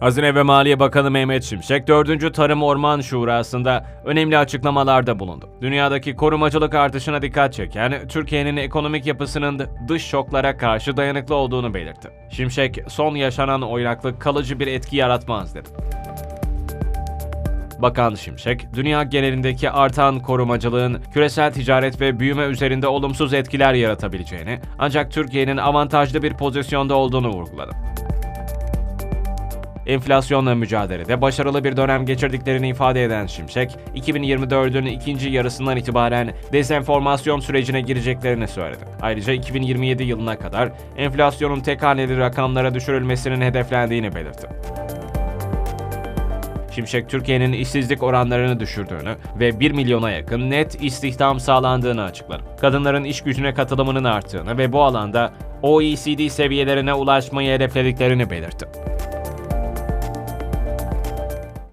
Hazine ve Maliye Bakanı Mehmet Şimşek, 4. Tarım Orman Şurası'nda önemli açıklamalarda bulundu. Dünyadaki korumacılık artışına dikkat çeken, Türkiye'nin ekonomik yapısının dış şoklara karşı dayanıklı olduğunu belirtti. Şimşek, son yaşanan oynaklık kalıcı bir etki yaratmaz dedi. Bakan Şimşek, dünya genelindeki artan korumacılığın küresel ticaret ve büyüme üzerinde olumsuz etkiler yaratabileceğini, ancak Türkiye'nin avantajlı bir pozisyonda olduğunu vurguladı. Enflasyonla mücadelede başarılı bir dönem geçirdiklerini ifade eden Şimşek, 2024'ün ikinci yarısından itibaren dezenformasyon sürecine gireceklerini söyledi. Ayrıca 2027 yılına kadar enflasyonun tek haneli rakamlara düşürülmesinin hedeflendiğini belirtti. Şimşek Türkiye'nin işsizlik oranlarını düşürdüğünü ve 1 milyona yakın net istihdam sağlandığını açıkladı. Kadınların iş gücüne katılımının arttığını ve bu alanda OECD seviyelerine ulaşmayı hedeflediklerini belirtti.